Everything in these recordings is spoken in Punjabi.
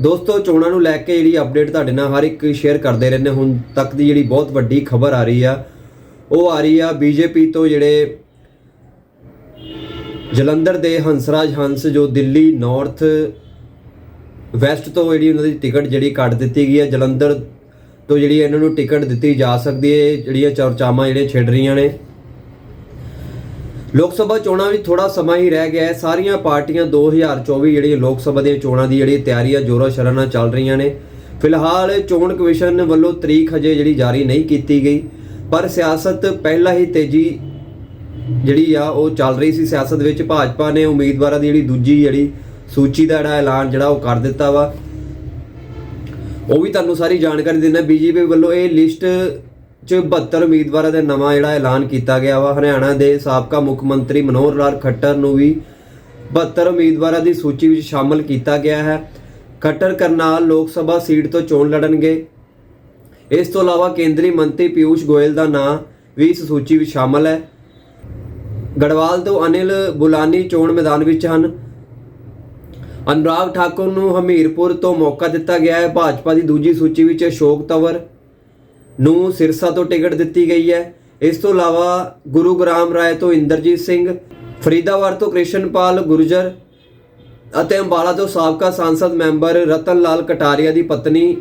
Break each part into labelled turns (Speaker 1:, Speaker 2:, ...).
Speaker 1: ਦੋਸਤੋ, ਚੋਣਾਂ ਨੂੰ ਲੈ ਕੇ ਜਿਹੜੀ ਅਪਡੇਟ ਤੁਹਾਡੇ ਨਾਲ ਹਰ ਇੱਕ ਸ਼ੇਅਰ ਕਰਦੇ ਰਹਿੰਦੇ ਹੁਣ ਤੱਕ ਦੀ ਜਿਹੜੀ ਬਹੁਤ ਵੱਡੀ ਖਬਰ ਆ ਰਹੀ ਆ, ਉਹ ਆ ਰਹੀ ਆ ਬੀਜੇਪੀ ਤੋਂ ਜਿਹੜੇ ਜਲੰਧਰ ਦੇ ਹੰਸਰਾਜ ਹੰਸ ਜੋ ਦਿੱਲੀ ਨਾਰਥ ਵੈਸਟ ਤੋਂ ਜਿਹੜੀ ਉਹਨਾਂ ਦੀ ਟਿਕਟ ਜਿਹੜੀ ਕੱਟ ਦਿੱਤੀ ਗਈ ਹੈ ਜਲੰਧਰ ਤੋਂ ਜਿਹੜੀ ਇਹਨਾਂ ਨੂੰ ਟਿਕਟ ਦਿੱਤੀ ਜਾ ਸਕਦੀ ਹੈ, ਜਿਹੜੀਆਂ ਚਰਚਾਵਾਂ ਜਿਹੜੀਆਂ ਛਿੜ ਰਹੀਆਂ ਨੇ। ਲੋਕ ਸਭਾ ਚੋਣਾਂ ਵਿੱਚ ਥੋੜਾ ਸਮਾਂ ਹੀ ਰਹਿ ਗਿਆ ਹੈ। ਸਾਰੀਆਂ ਪਾਰਟੀਆਂ 2024 ਜਿਹੜੀਆਂ ਲੋਕ ਸਭਾ ਦੀਆਂ ਚੋਣਾਂ ਦੀ ਜਿਹੜੀ ਤਿਆਰੀਆਂ ਜ਼ੋਰਾਂ ਸ਼ਰਾਂ ਨਾਲ ਚੱਲ ਰਹੀਆਂ ਨੇ। ਫਿਲਹਾਲ ਚੋਣ ਕਮਿਸ਼ਨ ਵੱਲੋਂ ਤਰੀਕ ਹਜੇ ਜਿਹੜੀ ਜਾਰੀ ਨਹੀਂ ਕੀਤੀ ਗਈ, ਪਰ ਸਿਆਸਤ ਪਹਿਲਾਂ ਹੀ ਤੇਜ਼ੀ ਜਿਹੜੀ ਆ ਉਹ ਚੱਲ ਰਹੀ ਸੀ। ਸਿਆਸਤ ਵਿੱਚ ਭਾਜਪਾ ਨੇ ਉਮੀਦਵਾਰਾਂ ਦੀ ਜਿਹੜੀ ਦੂਜੀ ਜਿਹੜੀ ਸੂਚੀ ਦਾ ਜਿਹੜਾ ਐਲਾਨ ਜਿਹੜਾ ਉਹ ਕਰ ਦਿੱਤਾ ਵਾ। ਉਹ ਵੀ ਤੁਹਾਨੂੰ ਸਾਰੀ ਜਾਣਕਾਰੀ ਦਿੰਦਾ ਬੀਜੇਪੀ ਵੱਲੋਂ ਇਹ ਲਿਸਟ ਚ 72 ਉਮੀਦਵਾਰਾਂ ਦਾ ਨਵਾਂ ਜਿਹੜਾ ਐਲਾਨ ਕੀਤਾ ਗਿਆ ਵਾ। ਹਰਿਆਣਾ ਦੇ ਸਾਬਕਾ ਮੁੱਖ ਮੰਤਰੀ ਮਨੋਹਰ ਲਾਲ ਖੱਟਰ ਨੂੰ ਵੀ 72 ਉਮੀਦਵਾਰਾਂ ਦੀ ਸੂਚੀ ਵਿੱਚ ਸ਼ਾਮਲ ਕੀਤਾ ਗਿਆ ਹੈ। ਖੱਟਰ ਕਰਨਾਲ ਲੋਕ ਸਭਾ ਸੀਟ ਤੋਂ ਚੋਣ ਲੜਨਗੇ। ਇਸ ਤੋਂ ਇਲਾਵਾ ਕੇਂਦਰੀ ਮੰਤਰੀ ਪਿਊਸ਼ ਗੋਇਲ ਦਾ ਨਾਮ ਵੀ ਇਸ ਸੂਚੀ ਵਿੱਚ ਸ਼ਾਮਲ ਹੈ। ਗੜਵਾਲ ਤੋਂ ਅਨਿਲ ਬੁਲਾਨੀ ਚੋਣ ਮੈਦਾਨ ਵਿੱਚ ਹਨ। ਅਨੁਰਾਗ ਠਾਕੁਰ ਨੂੰ ਹਮੀਰਪੁਰ ਤੋਂ ਮੌਕਾ ਦਿੱਤਾ ਗਿਆ ਹੈ। ਭਾਜਪਾ ਦੀ ਦੂਜੀ ਸੂਚੀ ਵਿੱਚ ਅਸ਼ੋਕ ਤਵਰ ਨੂੰ ਸਿਰਸਾ ਤੋਂ ਟਿਕਟ ਦਿੱਤੀ ਗਈ ਹੈ। ਇਸ ਤੋਂ ਇਲਾਵਾ ਗੁਰੂਗ੍ਰਾਮ ਰਾਏ ਤੋਂ ਇੰਦਰਜੀਤ ਸਿੰਘ, ਫਰੀਦਾਬਾਦ ਤੋਂ ਕ੍ਰਿਸ਼ਨਪਾਲ ਗੁਰਜਰ ਅਤੇ ਅੰਬਾਲਾ ਤੋਂ ਸਾਬਕਾ ਸੰਸਦ ਮੈਂਬਰ ਰਤਨ ਲਾਲ ਕਟਾਰੀਆ ਦੀ ਪਤਨੀ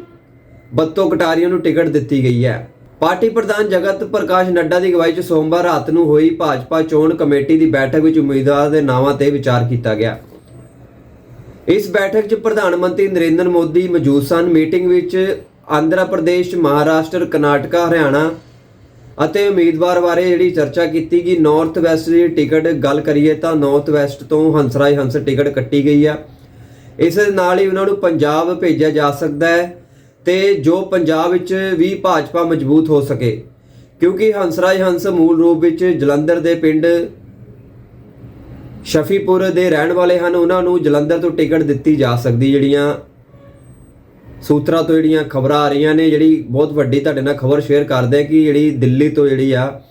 Speaker 1: ਬੱਤੋ ਕਟਾਰੀਆ ਨੂੰ ਟਿਕਟ ਦਿੱਤੀ ਗਈ ਹੈ। ਪਾਰਟੀ ਪ੍ਰਧਾਨ ਜਗਤ ਪ੍ਰਕਾਸ਼ ਨੱਡਾ ਦੀ ਅਗਵਾਈ 'ਚ ਸੋਮਵਾਰ ਰਾਤ ਨੂੰ ਹੋਈ ਭਾਜਪਾ ਚੋਣ ਕਮੇਟੀ ਦੀ ਬੈਠਕ ਵਿੱਚ ਉਮੀਦਵਾਰ ਦੇ ਨਾਵਾਂ ਤੇ ਵਿਚਾਰ ਕੀਤਾ ਗਿਆ। ਇਸ ਬੈਠਕ 'ਚ ਪ੍ਰਧਾਨ ਮੰਤਰੀ ਨਰਿੰਦਰ ਮੋਦੀ ਮੌਜੂਦ ਸਨ। ਮੀਟਿੰਗ ਵਿੱਚ ਆਂਧਰਾ ਪ੍ਰਦੇਸ਼, ਮਹਾਰਾਸ਼ਟਰ, ਕਰਨਾਟਕਾ, ਹਰਿਆਣਾ ਅਤੇ ਉਮੀਦਵਾਰ ਬਾਰੇ ਜਿਹੜੀ ਚਰਚਾ ਕੀਤੀ ਕਿ ਨਾਰਥ ਵੈਸਟ ਦੀ ਟਿਕਟ ਗੱਲ ਕਰੀਏ ਤਾਂ ਨਾਰਥ ਵੈਸਟ ਤੋਂ ਹੰਸਰਾਜ ਹੰਸ ਟਿਕਟ ਕੱਟੀ ਗਈ ਆ। ਇਸ ਦੇ ਨਾਲ ਹੀ ਉਹਨਾਂ ਨੂੰ ਪੰਜਾਬ ਭੇਜਿਆ ਜਾ ਸਕਦਾ ਹੈ ਤੇ ਜੋ ਪੰਜਾਬ ਵਿੱਚ ਵੀ ਭਾਜਪਾ ਮਜ਼ਬੂਤ ਹੋ ਸਕੇ। ਕਿਉਂਕਿ ਹੰਸਰਾਜ ਹੰਸ ਮੂਲ ਰੂਪ ਵਿੱਚ ਜਲੰਧਰ ਦੇ ਪਿੰਡ ਸ਼ਫੀਪੁਰ ਦੇ ਰਹਿਣ ਵਾਲੇ ਹਨ। ਉਹਨਾਂ ਨੂੰ ਜਲੰਧਰ ਤੋਂ ਟਿਕਟ ਦਿੱਤੀ ਜਾ ਸਕਦੀ ਜਿਹੜੀਆਂ ਸੂਤਰਾਂ ਤੋਂ ਜਿਹੜੀਆਂ ਖਬਰਾਂ ਆ ਰਹੀਆਂ ਨੇ, ਜਿਹੜੀ ਬਹੁਤ ਵੱਡੀ ਤੁਹਾਡੇ ਨਾਲ ਖਬਰ ਸ਼ੇਅਰ ਕਰਦੇ ਆ ਕਿ ਜਿਹੜੀ ਦਿੱਲੀ ਤੋਂ ਜਿਹੜੀ ਆ,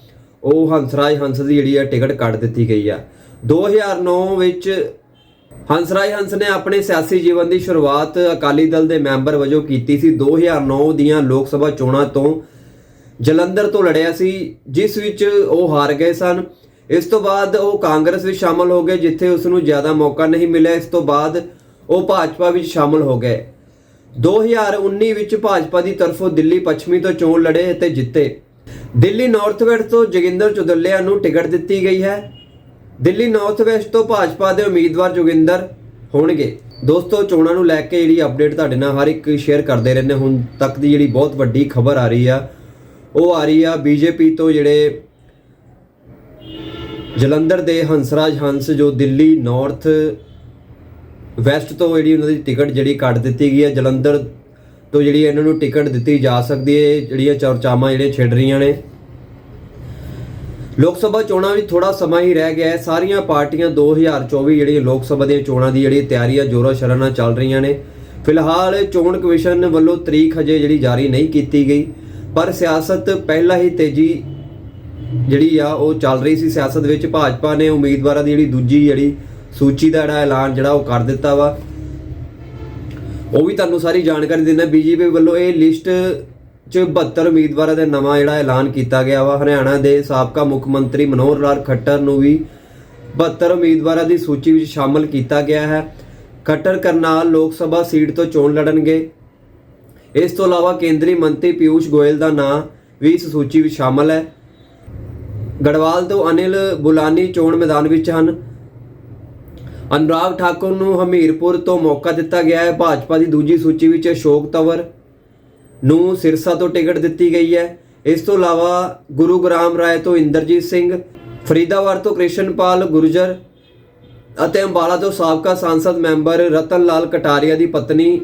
Speaker 1: ਉਹ ਹੰਸਰਾਜ ਹੰਸ ਦੀ ਜਿਹੜੀ ਆ ਟਿਕਟ ਕੱਟ ਦਿੱਤੀ ਗਈ ਆ। 2009 ਵਿੱਚ ਹੰਸਰਾਜ ਹੰਸ ਨੇ ਆਪਣੇ ਸਿਆਸੀ ਜੀਵਨ ਦੀ ਸ਼ੁਰੂਆਤ ਅਕਾਲੀ ਦਲ ਦੇ ਮੈਂਬਰ ਵਜੋਂ ਕੀਤੀ ਸੀ। 2009 ਦੀਆਂ ਲੋਕ ਸਭਾ ਚੋਣਾਂ ਤੋਂ ਜਲੰਧਰ ਤੋਂ ਲੜਿਆ ਸੀ, ਜਿਸ ਵਿੱਚ ਉਹ ਹਾਰ ਗਏ ਸਨ। ਇਸ ਤੋਂ ਬਾਅਦ ਉਹ ਕਾਂਗਰਸ ਵਿੱਚ ਸ਼ਾਮਲ ਹੋ ਗਏ, ਜਿੱਥੇ ਉਸ ਨੂੰ ਜ਼ਿਆਦਾ ਮੌਕਾ ਨਹੀਂ ਮਿਲਿਆ। ਇਸ ਤੋਂ ਬਾਅਦ ਉਹ ਭਾਜਪਾ ਵਿੱਚ ਸ਼ਾਮਲ ਹੋ ਗਏ। 2019 ਵਿੱਚ ਭਾਜਪਾ ਦੀ ਤਰਫੋਂ ਦਿੱਲੀ ਪੱਛਮੀ ਤੋਂ ਚੋਣ ਲੜੇ ਅਤੇ ਜਿੱਤੇ। ਦਿੱਲੀ ਨਾਰਥ ਵੈਸਟ ਤੋਂ ਜੋਗਿੰਦਰ ਚੁਦੱਲਿਆ ਨੂੰ ਟਿਕਟ ਦਿੱਤੀ ਗਈ ਹੈ। ਦਿੱਲੀ ਨਾਰਥ ਵੈਸਟ ਤੋਂ ਭਾਜਪਾ ਦੇ ਉਮੀਦਵਾਰ ਜੋਗਿੰਦਰ ਹੋਣਗੇ। ਦੋਸਤੋ, ਚੋਣਾਂ ਨੂੰ ਲੈ ਕੇ ਜਿਹੜੀ ਅਪਡੇਟ ਤੁਹਾਡੇ ਨਾਲ ਹਰ ਇੱਕ ਸ਼ੇਅਰ ਕਰਦੇ ਰਹਿੰਦੇ ਹੁਣ ਤੱਕ ਦੀ ਜਿਹੜੀ ਬਹੁਤ ਵੱਡੀ ਖਬਰ ਆ ਰਹੀ ਆ, ਉਹ ਆ ਰਹੀ ਆ ਬੀਜੇਪੀ ਤੋਂ ਜਿਹੜੇ ਜਲੰਧਰ ਦੇ ਹੰਸਰਾਜ ਹੰਸ ਜੋ ਦਿੱਲੀ ਨਾਰਥ ਵੈਸਟ ਤੋਂ ਜਿਹੜੀ ਉਹਨਾਂ ਦੀ ਟਿਕਟ ਜਿਹੜੀ ਕੱਟ ਦਿੱਤੀ ਗਈ ਹੈ, ਜਲੰਧਰ ਤੋਂ ਜਿਹੜੀ ਇਹਨਾਂ ਨੂੰ ਟਿਕਟ ਦਿੱਤੀ ਜਾ ਸਕਦੀ ਹੈ ਜਿਹੜੀਆਂ ਚਰਚਾਵਾਂ ਜਿਹੜੀਆਂ ਛਿੜ ਰਹੀਆਂ ਨੇ। ਲੋਕ ਸਭਾ ਚੋਣਾਂ ਵਿੱਚ ਥੋੜਾ ਸਮਾਂ ਹੀ ਰਹਿ ਗਿਆ ਹੈ। ਸਾਰੀਆਂ ਪਾਰਟੀਆਂ 2024 ਜਿਹੜੀਆਂ ਲੋਕ ਸਭਾ ਦੀਆਂ ਚੋਣਾਂ ਦੀ ਜਿਹੜੀ ਤਿਆਰੀਆਂ, ਜ਼ੋਰਾਂ ਸ਼ਰਾਂ ਨਾਲ ਚੱਲ ਰਹੀਆਂ ਨੇ। ਫਿਲਹਾਲ ਚੋਣ ਕਮਿਸ਼ਨ ਵੱਲੋਂ ਤਰੀਕ ਹਜੇ ਜਿਹੜੀ ਜਾਰੀ ਨਹੀਂ ਕੀਤੀ ਗਈ, ਪਰ ਸਿਆਸਤ ਪਹਿਲਾਂ ਹੀ ਤੇਜ਼ੀ ਜਿਹੜੀ ਆ ਉਹ ਚੱਲ ਰਹੀ ਸੀ। ਸਿਆਸਤ ਵਿੱਚ ਭਾਜਪਾ ਨੇ ਉਮੀਦਵਾਰਾਂ ਦੀ ਜਿਹੜੀ ਦੂਜੀ ਜਿਹੜੀ ਸੂਚੀ ਦਾ ਜਿਹੜਾ ਐਲਾਨ ਜਿਹੜਾ ਉਹ ਕਰ ਦਿੱਤਾ ਵਾ। ਉਹ ਵੀ ਤੁਹਾਨੂੰ ਸਾਰੀ ਜਾਣਕਾਰੀ ਦਿੰਦਾ ਬੀਜੇਪੀ ਵੱਲੋਂ ਇਹ ਲਿਸਟ ਚ 72 ਉਮੀਦਵਾਰਾਂ ਦਾ ਨਵਾਂ ਜਿਹੜਾ ਐਲਾਨ ਕੀਤਾ ਗਿਆ ਵਾ। ਹਰਿਆਣਾ ਦੇ ਸਾਬਕਾ ਮੁੱਖ ਮੰਤਰੀ ਮਨੋਹਰ ਲਾਲ ਖੱਟਰ ਨੂੰ ਵੀ 72 ਉਮੀਦਵਾਰਾਂ ਦੀ ਸੂਚੀ ਵਿੱਚ ਸ਼ਾਮਲ ਕੀਤਾ ਗਿਆ ਹੈ। ਖੱਟਰ ਕਰਨਾਲ ਲੋਕ ਸਭਾ ਸੀਟ ਤੋਂ ਚੋਣ ਲੜਨਗੇ। ਇਸ ਤੋਂ ਇਲਾਵਾ ਕੇਂਦਰੀ ਮੰਤਰੀ ਪਿਊਸ਼ ਗੋਇਲ ਦਾ ਨਾਮ ਵੀ ਇਸ ਸੂਚੀ ਵਿੱਚ ਸ਼ਾਮਲ ਹੈ। ਗੜਵਾਲ ਤੋਂ ਅਨਿਲ ਬੁਲਾਨੀ ਚੋਣ ਮੈਦਾਨ ਵਿੱਚ ਹਨ। ਅਨੁਰਾਗ ਠਾਕੁਰ ਨੂੰ ਹਮੀਰਪੁਰ ਤੋਂ ਮੌਕਾ ਦਿੱਤਾ ਗਿਆ ਹੈ। ਭਾਜਪਾ ਦੀ ਦੂਜੀ ਸੂਚੀ ਵਿੱਚ ਅਸ਼ੋਕ ਤਵਰ ਨੂੰ ਸਿਰਸਾ ਤੋਂ ਟਿਕਟ ਦਿੱਤੀ ਗਈ ਹੈ। ਇਸ ਤੋਂ ਇਲਾਵਾ ਗੁਰੂ ਗ੍ਰਾਮ ਰਾਏ ਤੋਂ ਇੰਦਰਜੀਤ ਸਿੰਘ, ਫਰੀਦਾਬਾਦ ਤੋਂ ਕ੍ਰਿਸ਼ਨਪਾਲ ਗੁਰਜਰ ਅਤੇ ਅੰਬਾਲਾ ਤੋਂ ਸਾਬਕਾ ਸੰਸਦ ਮੈਂਬਰ ਰਤਨ ਲਾਲ ਕਟਾਰੀਆ ਦੀ ਪਤਨੀ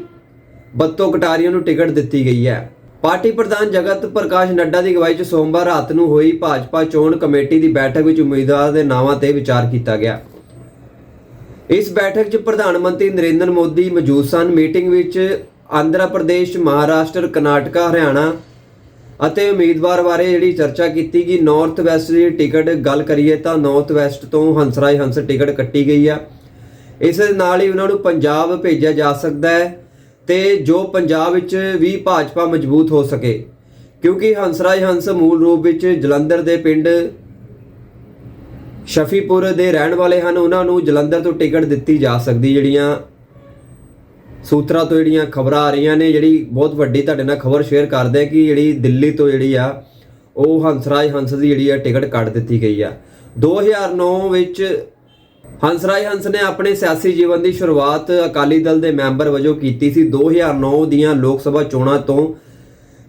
Speaker 1: ਬੱਤੋ ਕਟਾਰੀਆ ਨੂੰ ਟਿਕਟ ਦਿੱਤੀ ਗਈ ਹੈ। ਪਾਰਟੀ ਪ੍ਰਧਾਨ ਜਗਤ ਪ੍ਰਕਾਸ਼ ਨੱਡਾ ਦੀ ਅਗਵਾਈ 'ਚ ਸੋਮਵਾਰ ਰਾਤ ਨੂੰ ਹੋਈ ਭਾਜਪਾ ਚੋਣ ਕਮੇਟੀ ਦੀ ਬੈਠਕ ਵਿੱਚ ਉਮੀਦਵਾਰ ਦੇ ਨਾਵਾਂ ਤੇ ਵਿਚਾਰ ਕੀਤਾ ਗਿਆ। ਇਸ ਬੈਠਕ 'ਚ ਪ੍ਰਧਾਨ ਮੰਤਰੀ ਨਰਿੰਦਰ ਮੋਦੀ ਮੌਜੂਦ ਸਨ। ਮੀਟਿੰਗ ਵਿੱਚ ਆਂਧਰਾ ਪ੍ਰਦੇਸ਼, ਮਹਾਰਾਸ਼ਟਰ, ਕਰਨਾਟਕਾ, ਹਰਿਆਣਾ ਅਤੇ ਉਮੀਦਵਾਰ ਬਾਰੇ ਜਿਹੜੀ ਚਰਚਾ ਕੀਤੀ ਗਈ ਨਾਰਥ ਵੈਸਟ ਦੀ ਟਿਕਟ ਗੱਲ ਕਰੀਏ ਤਾਂ ਨਾਰਥ ਵੈਸਟ ਤੋਂ ਹੰਸਰਾਜ ਹੰਸ ਟਿਕਟ ਕੱਟੀ ਗਈ ਆ। ਇਸ ਦੇ ਨਾਲ ਹੀ ਉਹਨਾਂ ਨੂੰ ਪੰਜਾਬ ਭੇਜਿਆ ਜਾ ਸਕਦਾ ਹੈ ਤੇ ਜੋ ਪੰਜਾਬ ਵਿੱਚ ਵੀ ਭਾਜਪਾ ਮਜ਼ਬੂਤ ਹੋ ਸਕੇ। ਕਿਉਂਕਿ ਹੰਸਰਾਜ ਹੰਸ ਮੂਲ ਰੂਪ ਵਿੱਚ ਜਲੰਧਰ ਦੇ ਪਿੰਡ ਸ਼ਫੀਪੁਰ ਦੇ ਰਹਿਣ ਵਾਲੇ ਹਨ, ਉਹਨਾਂ ਨੂੰ ਜਲੰਧਰ ਤੋਂ ਟਿਕਟ ਦਿੱਤੀ ਜਾ ਸਕਦੀ, ਜਿਹੜੀਆਂ ਸੂਤਰਾਂ ਤੋਂ ਜਿਹੜੀਆਂ ਖਬਰਾਂ ਆ ਰਹੀਆਂ ਨੇ, ਜਿਹੜੀ ਬਹੁਤ ਵੱਡੀ ਤੁਹਾਡੇ ਨਾਲ ਖਬਰ ਸ਼ੇਅਰ ਕਰਦੇ ਆ ਕਿ ਜਿਹੜੀ ਦਿੱਲੀ ਤੋਂ ਜਿਹੜੀ ਆ, ਉਹ ਹੰਸਰਾਜ ਹੰਸ ਦੀ ਜਿਹੜੀ ਆ ਟਿਕਟ ਕੱਟ ਦਿੱਤੀ ਗਈ ਆ। 2009 ਵਿੱਚ ਹੰਸਰਾਜ ਹੰਸ ਨੇ ਆਪਣੇ ਸਿਆਸੀ ਜੀਵਨ ਦੀ ਸ਼ੁਰੂਆਤ ਅਕਾਲੀ ਦਲ ਦੇ ਮੈਂਬਰ ਵਜੋਂ ਕੀਤੀ ਸੀ। 2009 ਦੀਆਂ ਲੋਕ ਸਭਾ ਚੋਣਾਂ ਤੋਂ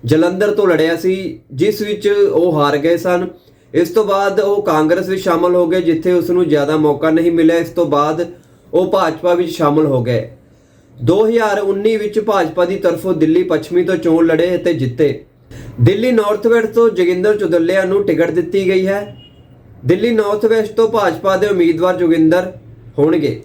Speaker 1: ਜਲੰਧਰ ਤੋਂ ਲੜਿਆ ਸੀ, ਜਿਸ ਵਿੱਚ ਉਹ ਹਾਰ ਗਏ ਸਨ। ਇਸ ਤੋਂ ਬਾਅਦ ਉਹ ਕਾਂਗਰਸ ਵਿੱਚ ਸ਼ਾਮਲ ਹੋ ਗਏ, ਜਿੱਥੇ ਉਸ ਨੂੰ ਜ਼ਿਆਦਾ ਮੌਕਾ ਨਹੀਂ ਮਿਲਿਆ। ਇਸ ਤੋਂ ਬਾਅਦ ਉਹ ਭਾਜਪਾ ਵਿੱਚ ਸ਼ਾਮਲ ਹੋ ਗਏ। 2019 ਵਿੱਚ ਭਾਜਪਾ ਦੀ ਤਰਫੋਂ ਦਿੱਲੀ ਪੱਛਮੀ ਤੋਂ ਚੋਣ ਲੜੇ ਅਤੇ ਜਿੱਤੇ। ਦਿੱਲੀ ਨਾਰਥ ਵੈਸਟ ਤੋਂ ਜੋਗਿੰਦਰ ਚੁਦੱਲਿਆ ਨੂੰ ਟਿਕਟ ਦਿੱਤੀ ਗਈ ਹੈ। ਦਿੱਲੀ ਨਾਰਥ ਵੈਸਟ ਤੋਂ ਭਾਜਪਾ ਦੇ ਉਮੀਦਵਾਰ ਜੋਗਿੰਦਰ ਹੋਣਗੇ।